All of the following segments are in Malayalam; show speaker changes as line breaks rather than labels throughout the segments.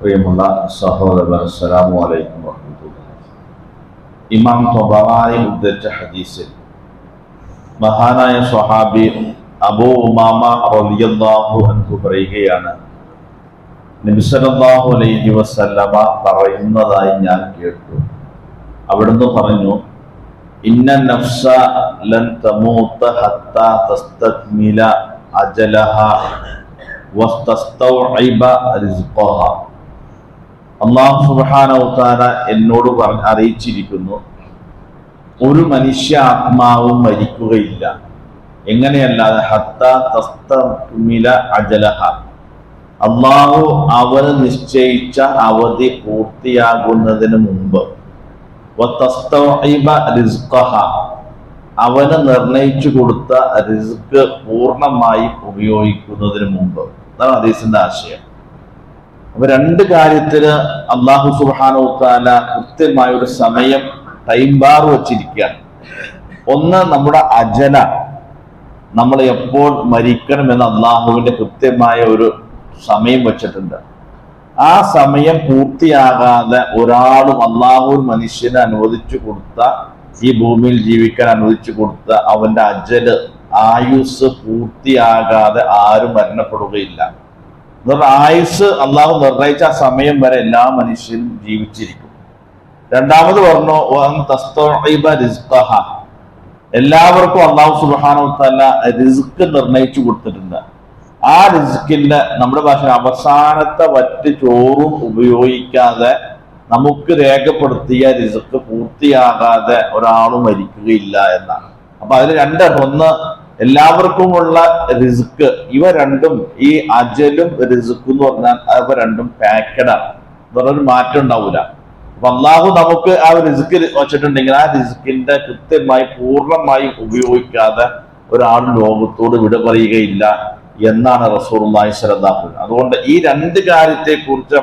പ്രിയമുള്ള സഹോദരർ അസ്സലാമു അലൈക്കും വറഹ്മത്തുള്ളാഹി. ഇമാം തൊബറായി ഉദ്ധരിച്ച ഹദീസിൽ മഹാനായ സ്വഹാബി അബൂ ഉമാമ റളിയല്ലാഹു അൻഹു പറയുകയാണ് നബിസല്ലല്ലാഹു അലൈഹി വസല്ലമ പറയുന്നതായി ഞാൻ കേട്ടു. അവിടുന്ന് പറഞ്ഞു ഇന്ന നഫ്സ ലൻ തമൂത്ത ഹത്താ തസ്തക്മില അജലഹ വസ്തസ്തൗഇബ റിസ്ഖഹ. അള്ളാഹു സുബാനവതാര എന്നോട് പറഞ്ഞ് അറിയിച്ചിരിക്കുന്നു. ഒരു മനുഷ്യ ആത്മാവും മരിക്കുകയില്ല. എങ്ങനെയല്ലാതെ? അജലഹ. അള്ളാഹു അവന് നിശ്ചയിച്ച അവധി പൂർത്തിയാകുന്നതിന് മുമ്പ്. അവന് നിർണയിച്ചു കൊടുത്ത റിസ്ക് പൂർണമായി ഉപയോഗിക്കുന്നതിന് മുമ്പ്. അതാണ് ഹദീസിന്റെ ആശയം. അപ്പൊ രണ്ട് കാര്യത്തിന് അള്ളാഹു സുബാനോ താല കൃത്യമായ ഒരു സമയം ടൈം ബാർ വച്ചിരിക്കുകയാണ് ഒന്ന് നമ്മുടെ അജല. നമ്മൾ എപ്പോൾ മരിക്കണമെന്ന് അള്ളാഹുവിന്റെ കൃത്യമായ ഒരു സമയം വെച്ചിട്ടുണ്ട്. ആ സമയം പൂർത്തിയാകാതെ ഒരാളും അള്ളാഹു മനുഷ്യന് അനുവദിച്ചു കൊടുത്ത ഈ ഭൂമിയിൽ ജീവിക്കാൻ അനുവദിച്ചു കൊടുത്ത അവന്റെ അജൽ ആയുസ് പൂർത്തിയാകാതെ ആരും മരണപ്പെടുകയില്ല. എന്നാൽ ആയുസ് അള്ളാഹു നിർണയിച്ച ആ സമയം വരെ എല്ലാ മനുഷ്യനും ജീവിച്ചിരിക്കും. രണ്ടാമത് പറഞ്ഞു എല്ലാവർക്കും അള്ളാഹു സുബ്ഹാനഹു തല റിസ്ക് നിർണയിച്ചു കൊടുത്തിട്ടുണ്ട്. ആ റിസ്കിന്റെ നമ്മുടെ ഭാഷ അവസാനത്തെ വറ്റ് ചോറും ഉപയോഗിക്കാതെ നമുക്ക് രേഖപ്പെടുത്തിയ റിസ്ക് പൂർത്തിയാകാതെ ഒരാളും മരിക്കുകയില്ല എന്നാണ്. അപ്പൊ അതിൽ രണ്ട് ഒന്ന് എല്ലാവർക്കുമുള്ള റിസ്ക്. ഇവ രണ്ടും ഈ അജലും റിസ്ക് എന്ന് പറഞ്ഞാൽ അവ രണ്ടും പാക്കഡാണ് വേറൊരു മാറ്റം ഉണ്ടാവൂല. അപ്പൊ അള്ളാഹു നമുക്ക് ആ റിസ്ക് വെച്ചിട്ടുണ്ടെങ്കിൽ ആ റിസ്കിന്റെ കൃത്യമായി പൂർണമായി ഉപയോഗിക്കാതെ ഒരാൾ ലോകത്തോട് വിട പറയുകയില്ല എന്നാണ് റസൂർമായി ശ്രദ്ധാക്കുക അതുകൊണ്ട് ഈ രണ്ട് കാര്യത്തെ കുറിച്ച്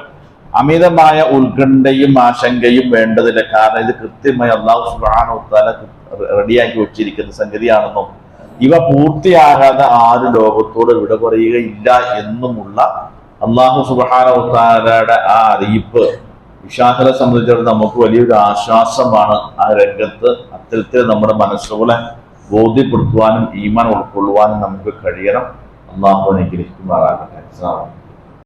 അമിതമായ ഉത്കണ്ഠയും ആശങ്കയും വേണ്ടതില്ല കാരണം ഇത് കൃത്യമായി അള്ളാഹു സുബാനോ തല റെഡിയാക്കി വെച്ചിരിക്കുന്ന സംഗതിയാണെന്നും ഇവ പൂർത്തിയാകാതെ ആരും ലോകത്തോട് വിട പറയുകയില്ല എന്നുമുള്ള അള്ളാഹു സുബാനോത്താലയുടെ ആ അറിയിപ്പ്. വിശാഖരെ സംബന്ധിച്ചിടത്തോളം നമുക്ക് വലിയൊരു ആശ്വാസമാണ് ആ രംഗത്ത് അത്തരത്തിൽ നമ്മുടെ മനസ്സുകളെ ബോധ്യപ്പെടുത്തുവാനും ഈമാൻ ഉൾക്കൊള്ളുവാനും നമുക്ക് കഴിയണം. അള്ളാഹു അനുഗ്രഹിക്കുമാറാകട്ടെ.